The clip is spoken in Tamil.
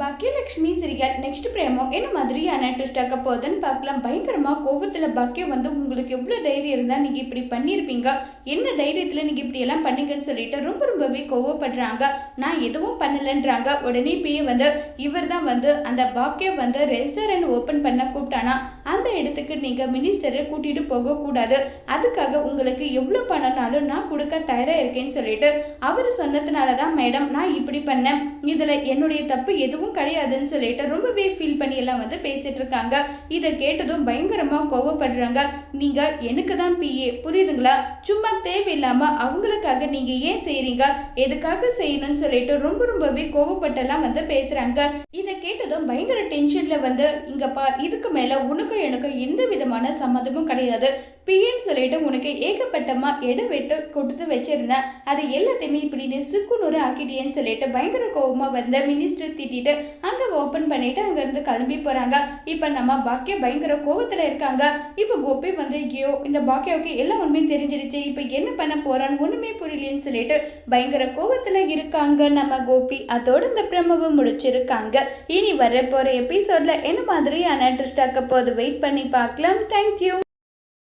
பாக்கியலட்சுமி சீரியல் நெக்ஸ்ட் பிரேமோ என்ன மாதிரியான ட்விஸ்ட் ஆக்க போகுதுன்னு பார்க்கலாம். பயங்கரமாக கோபத்தில் பாக்கியம் வந்து உங்களுக்கு எவ்வளோ தைரியம் இருந்தால் நீங்கள் இப்படி பண்ணியிருப்பீங்க என்ன தைரியத்தில் நீங்கள் இப்படி எல்லாம் பண்ணீங்கன்னு சொல்லிட்டு ரொம்ப ரொம்பவே கோவப்படுறாங்க. நான் எதுவும் பண்ணலைன்றாங்க. உடனே பிஏ வந்து இவர் தான் வந்து அந்த பாக்கியம் வந்து ரெஸ்டாரண்ட் ஓப்பன் பண்ண கூப்பிட்டானா? அந்த இடத்துக்கு நீங்கள் மினிஸ்டரை கூட்டிகிட்டு போகக்கூடாது. அதுக்காக உங்களுக்கு எவ்வளோ பணம்னாலும் நான் கொடுக்க தயாராக இருக்கேன்னு சொல்லிட்டு அவர் சொன்னதுனால தான் மேடம் நான் இப்படி பண்ணேன். இதில் என்னுடைய தப்பு எதுவும் கிடையாதுன்னு சொல்லிட்டு ரொம்பவே ஃபீல் பண்ணி எல்லாம் வந்து பேசிகிட்டு இருக்காங்க. இதை கேட்டதும் பயங்கரமாக கோவப்படுறாங்க. நீங்கள் எனக்கு தான் பிஏ புரியுதுங்களா? சும்மா தேவையில்லாமல் அவங்களுக்காக நீங்கள் ஏன் செய்கிறீங்க எதுக்காக செய்யணும்னு சொல்லிட்டு ரொம்ப ரொம்பவே கோவப்பட்டெல்லாம் வந்து பேசுகிறாங்க இதை கேட்டதும் பயங்கர டென்ஷனில் வந்து இங்கப்பா இதுக்கு மேலே உனக்கு உனக்கும் எனக்கும் எந்த விதமான சம்மதமும் கிடையாது. பிஏன்னு சொல்லிட்டு உனக்கு ஏகப்பட்டமா இடம் விட்டு கொடுத்து வச்சிருந்தேன். அது எல்லாத்தையுமே இப்படி நீ சுக்குநூறு ஆக்கிட்டியேன்னு சொல்லிட்டு பயங்கர கோவமா வந்த மினிஸ்டர் திட்டிட்டு அங்க ஓபன் பண்ணிட்டு அங்க இருந்து கிளம்பி போறாங்க. இப்ப நம்ம பாக்கியா பயங்கர கோவத்துல இருக்காங்க. இப்ப கோபி வந்து ஐயோ இந்த பாக்கியாவுக்கு எல்லா உண்மையும் தெரிஞ்சிருச்சு. இப்ப என்ன பண்ண போகிறான்னு ஒண்ணுமே புரியலன்னு சொல்லிட்டு பயங்கர கோவத்துல இருக்காங்க நம்ம கோபி. அதோட இந்த பிரமவை முடிச்சிருக்காங்க. இனி வர போற எபிசோட்ல என்ன மாதிரியான ட்ரிஸ்டாக்க ஆக்க வெயிட் பண்ணி பார்க்கலாம். தேங்க்யூ